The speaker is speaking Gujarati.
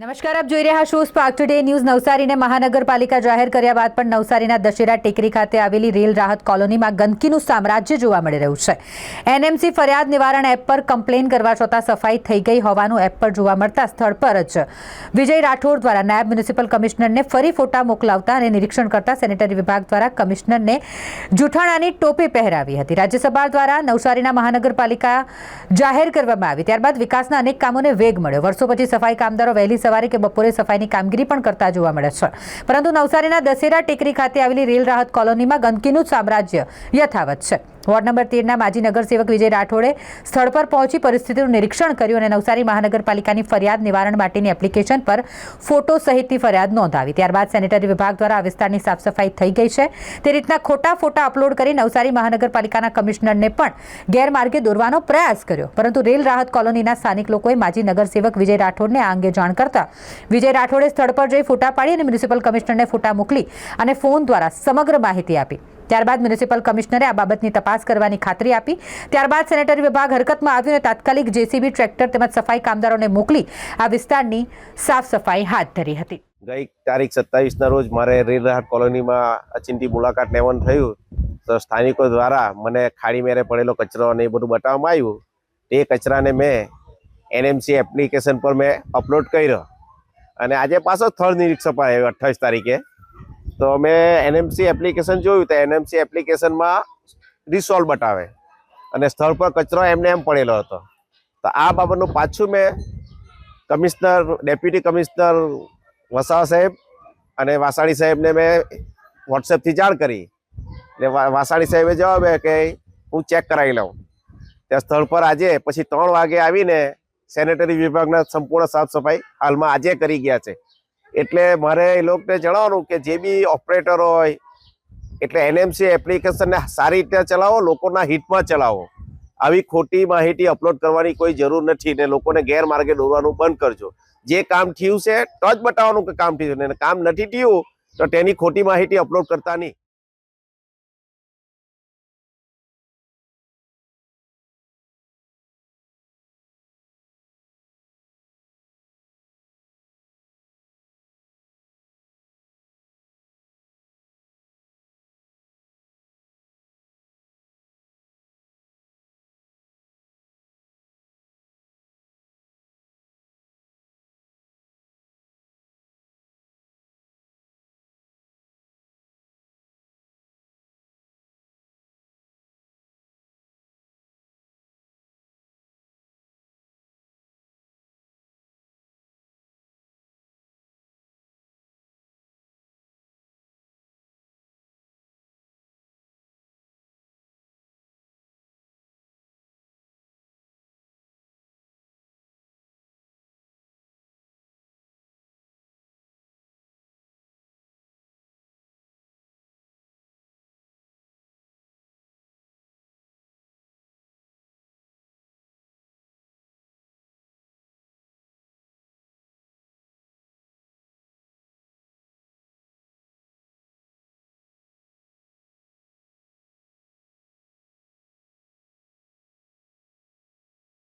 નમસ્કાર, આપ જોઈ રહ્યા છો સ્પાર્ક ટુડે ન્યૂઝ નવસારીને મહાનગરપાલિકા જાહેર કર્યા બાદ પણ નવસારીના દશેરા ટેકરી ખાતે આવેલી રેલ રાહત કોલોનીમાં ગંદકીનું સામ્રાજ્ય જોવા મળી રહ્યું છે. એનએમસી ફરિયાદ નિવારણ એપ પર કમ્પ્લેન કરવા છતાં સફાઈ થઈ ગઈ હોવાનું એપ પર જોવા મળતા સ્થળ પર જ વિજય રાઠોડ દ્વારા નાયબ મ્યુનિસિપલ કમિશનરને ફરી ફોટા મોકલાવતા અને નિરીક્ષણ કરતા સેનેટરી વિભાગ દ્વારા કમિશનરને જૂઠાણાની ટોપી પહેરાવી હતી. રાજ્યસભા દ્વારા નવસારીના મહાનગરપાલિકા જાહેર કરવામાં આવી. ત્યારબાદ વિકાસના અનેક કામોને વેગ મળ્યો. વર્ષો પછી સફાઈ કામદારો વહેલી સવારે કે બપોરે સફાઈની કામગીરી પણ કરતા જોવા મળે છે. પરંતુ નવસારીના દશેરા ટેકરી ખાતે આવેલી રેલ રાહત કોલોનીમાં ગંદકીનું સામ્રાજ્ય યથાવત છે. વોર્ડ નંબર તેરના માજી નગરસેવક વિજય રાઠોડે સ્થળ પર પહોંચી પરિસ્થિતિનું નિરીક્ષણ કર્યું અને નવસારી મહાનગરપાલિકાની ફરિયાદ નિવારણ માટેની એપ્લિકેશન પર ફોટો સહિતની ફરિયાદ નોંધાવી. ત્યારબાદ સેનેટરી વિભાગ દ્વારા આ વિસ્તારની સાફ સફાઈ થઈ ગઈ છે. તે રીતના ખોટા ફોટા અપલોડ કરી નવસારી મહાનગરપાલિકાના કમિશનરને પણ ગેરમાર્ગે દોરવાનો પ્રયાસ કર્યો. પરંતુ રેલ રાહત કોલોનીના સ્થાનિક લોકોએ માજી નગરસેવક વિજય રાઠોડને આ અંગે જાણ કરતા વિજય રાઠોડે સ્થળ પર જઈ ફોટા પાડી અને મ્યુનિસિપલ કમિશનરને ફોટા મોકલી અને ફોન દ્વારા સમગ્ર માહિતી આપી. ત્યારબાદ મ્યુનિસિપલ કમિશનરે આ બાબતની તપાસ કરવાની ખાતરી આપી. ત્યારબાદ સેનેટરી વિભાગ હરકતમાં આવ્યો અને તાત્કાલિક જેસીબી ટ્રેક્ટર તેમજ સફાઈ કામદારોને મોકલી આ વિસ્તારની સાફ સફાઈ હાથ ધરી હતી. ગઈ તારીખ સત્તાવીસના રોજ મારે રેલરાહટ કોલોનીમાં અચિંતી મુલાકાત લેવાનું થયું. તો સ્થાનિકો દ્વારા મને ખાડી મેરે પડેલો કચરો અને એ બધું બતાવવામાં આવ્યું. તે કચરાને મેં એનએમસી એપ્લિકેશન પર મેં અપલોડ કર્યો. અને આજે પાછો સ્થળ નિરીક્ષક આવ્યો, અઠ્ઠાવીસ તારીખે. તો મેં એનએમસી એપ્લિકેશન જોયું તો એનએમસી એપ્લિકેશનમાં રિસોલ્વ બતાવે. અને સ્થળ પર કચરો એમને એમ પડેલો હતો. તો આ બાબતનું પાછું મેં કમિશનર, ડેપ્યુટી કમિશનર વસાવા સાહેબ અને વાસાણી સાહેબને મેં વોટ્સએપથી જાણ કરી. એટલે વાસાણી સાહેબે જવાબ કે હું ચેક કરાવી લઉં. ત્યાં સ્થળ પર આજે, પછી ત્રણ વાગે આવીને સેનેટરી વિભાગના સંપૂર્ણ સાફ સફાઈ હાલમાં આજે કરી ગયા છે. એટલે મારે એ લોકોને જણાવવાનું કે જે બી ઓપરેટર હોય, એટલે એનએમસી એપ્લિકેશનને સારી રીતે ચલાવો, લોકોના હિતમાં ચલાવો. આવી ખોટી માહિતી અપલોડ કરવાની કોઈ જરૂર નથી ને લોકોને ગેરમાર્ગે દોરવાનું બંધ કરજો. જે કામ થયું છે, તો જ બતાવવાનું કે કામ થયું છે. કામ નથી થયું, તો તેની ખોટી માહિતી અપલોડ કરતા નહીં.